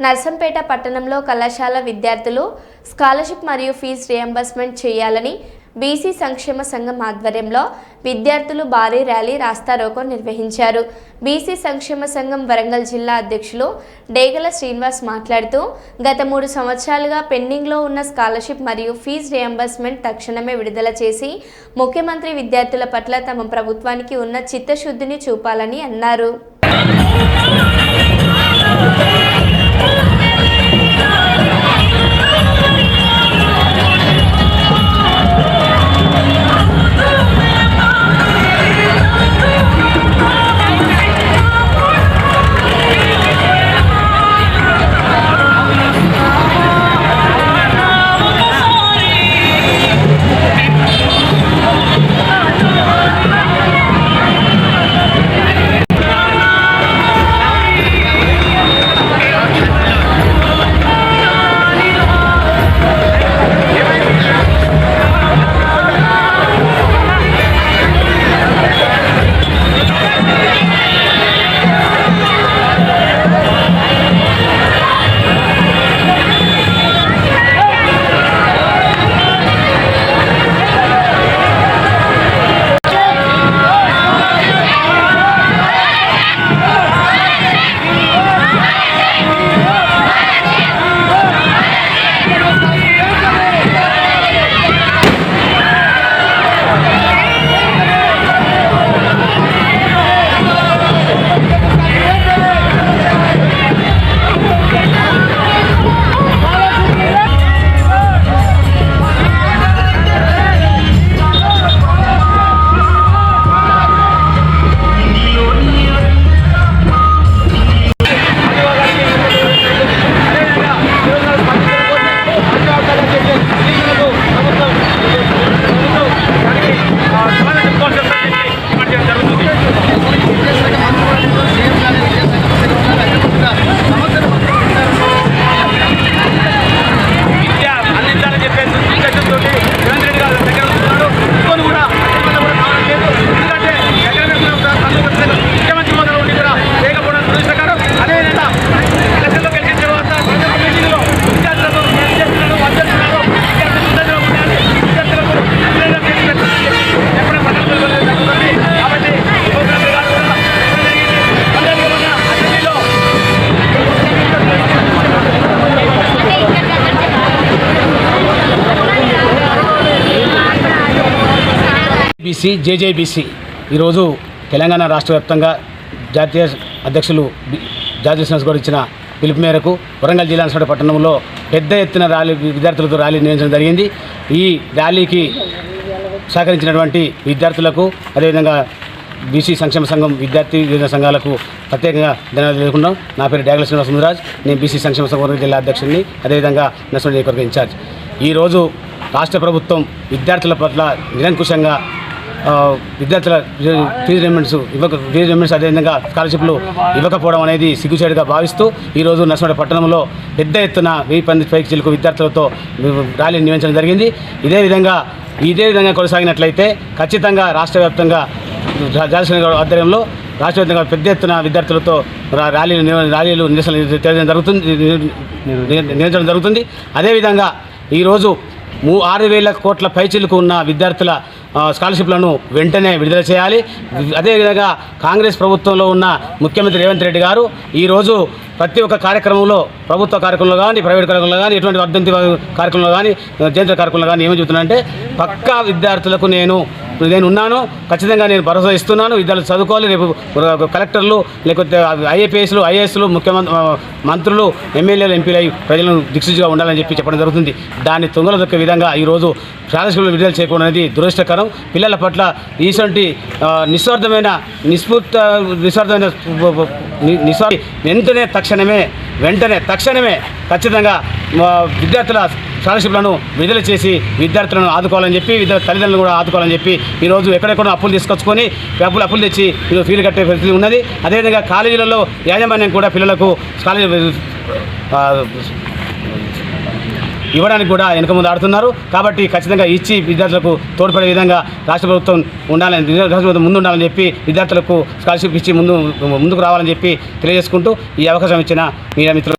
నర్సంపేట పట్టణంలో కళాశాల విద్యార్థులు స్కాలర్షిప్ మరియు ఫీజు రియంబర్స్మెంట్ చేయాలని బీసీ సంక్షేమ సంఘం ఆధ్వర్యంలో విద్యార్థులు భారీ ర్యాలీ రాస్తారోకో నిర్వహించారు. బీసీ సంక్షేమ సంఘం వరంగల్ జిల్లా అధ్యక్షులు డేగల శ్రీనివాస్ మాట్లాడుతూ గత మూడు సంవత్సరాలుగా పెండింగ్లో ఉన్న స్కాలర్షిప్ మరియు ఫీజు రియంబర్స్మెంట్ తక్షణమే విడుదల చేసి ముఖ్యమంత్రి విద్యార్థుల పట్ల తమ ప్రభుత్వానికి ఉన్న చిత్తశుద్ధిని చూపాలని అన్నారు. బీసీ జేజేబీసీ. ఈరోజు తెలంగాణ రాష్ట్ర వ్యాప్తంగా జాతీయ అధ్యక్షులు జాతీయ సంస్థ గారు ఇచ్చిన పిలుపు మేరకు వరంగల్ జిల్లా అనసడ పట్టణంలో పెద్ద ఎత్తున ర్యాలీ విద్యార్థులతో ర్యాలీ నిర్వహించడం జరిగింది. ఈ ర్యాలీకి సహకరించినటువంటి విద్యార్థులకు అదేవిధంగా బీసీ సంక్షేమ సంఘం విద్యార్థి వివిధ సంఘాలకు ప్రత్యేకంగా ధన్యవాదాలు తెలుపుకున్నాం నా పేరు డాగల శ్రీనివాస ముందురాజ్ నేను బీసీ సంక్షేమ సంఘం వరంగల్ జిల్లా అధ్యక్షుడిని అదేవిధంగా నర్సపేట నియోజకవర్గ ఇన్ఛార్జ్. ఈరోజు రాష్ట్ర ప్రభుత్వం విద్యార్థుల పట్ల నిరంకుశంగా విద్యార్థుల ఫీజు రిమెంట్స్ ఇవ్వక ఫీజు రిమెంట్స్ అదేవిధంగా స్కాలర్షిప్లు ఇవ్వకపోవడం అనేది సిగ్గుచేటుగా భావిస్తూ ఈరోజు నర్సపేట పట్టణంలో పెద్ద ఎత్తున వెయ్యి పంది పైకి చిలుకు విద్యార్థులతో ర్యాలీ నిర్వహించడం జరిగింది. ఇదే విధంగా ఇదే విధంగా కొనసాగినట్లయితే ఖచ్చితంగా రాష్ట్ర వ్యాప్తంగా జాతీయ ఆధ్వర్యంలో రాష్ట్ర వ్యాప్తంగా పెద్ద ఎత్తున విద్యార్థులతో ర్యాలీలు ర్యాలీలు నిరసన జరుగుతుంది నిర్వహించడం జరుగుతుంది. అదేవిధంగా ఈరోజు మూ ఆరు వేల కోట్ల పైచిలకు ఉన్న విద్యార్థుల స్కాలర్షిప్లను వెంటనే విడుదల చేయాలి. అదేవిధంగా కాంగ్రెస్ ప్రభుత్వంలో ఉన్న ముఖ్యమంత్రి రేవంత్ రెడ్డి గారు ఈరోజు ప్రతి ఒక్క కార్యక్రమంలో ప్రభుత్వ కార్యక్రమంలో కానీ ప్రైవేట్ కార్యక్రమంలో కానీ ఎటువంటి వర్ధంతి కార్యక్రమంలో కానీ జయంతి కార్యక్రమంలో కానీ ఏమని చెబుతున్నానంటే పక్కా విద్యార్థులకు నేను నేను ఉన్నాను ఖచ్చితంగా నేను భరోసా ఇస్తున్నాను విద్యార్థులు చదువుకోవాలి రేపు కలెక్టర్లు లేకపోతే ఐఏపీఎస్లు ఐఏఎస్లు ముఖ్యమంత్రి మంత్రులు ఎమ్మెల్యేలు ఎంపీలు అయి ప్రజలను దిక్సూచిగా ఉండాలని చెప్పి చెప్పడం జరుగుతుంది. దాన్ని తొంగల దొక్కే విధంగా ఈరోజు ప్రాదేశికలు విడుదల చేయకూడదు అనేది దురదృష్టకరం. పిల్లల పట్ల ఈసంటి నిస్వార్థమైన నిస్ఫూర్త నిస్వార్థమైన నిస్వార్థ వెంటనే తక్షణమే వెంటనే తక్షణమే ఖచ్చితంగా విద్యార్థుల స్కాలర్షిప్లను విడుదల చేసి విద్యార్థులను ఆదుకోవాలని చెప్పి విద్యార్థి తల్లిదండ్రులు కూడా ఆదుకోవాలని చెప్పి ఈరోజు ఎక్కడెక్కడ అప్పులు తీసుకొచ్చుకొని అప్పులు అప్పులు తెచ్చి ఈరోజు ఫీజు కట్టే పరిస్థితి ఉన్నది. అదేవిధంగా కాలేజీలలో యాజమాన్యం కూడా పిల్లలకు స్కాలర్షిప్ ఇవ్వడానికి కూడా వెనక ముందు ఆడుతున్నారు. కాబట్టి ఖచ్చితంగా ఇచ్చి విద్యార్థులకు తోడ్పడే విధంగా రాష్ట్ర ప్రభుత్వం ఉండాలని రాష్ట్ర ప్రభుత్వం ముందు ఉండాలని చెప్పి విద్యార్థులకు స్కాలర్షిప్ ఇచ్చి ముందు ముందుకు రావాలని చెప్పి తెలియజేసుకుంటూ ఈ అవకాశం ఇచ్చిన మీడియా మిత్రులు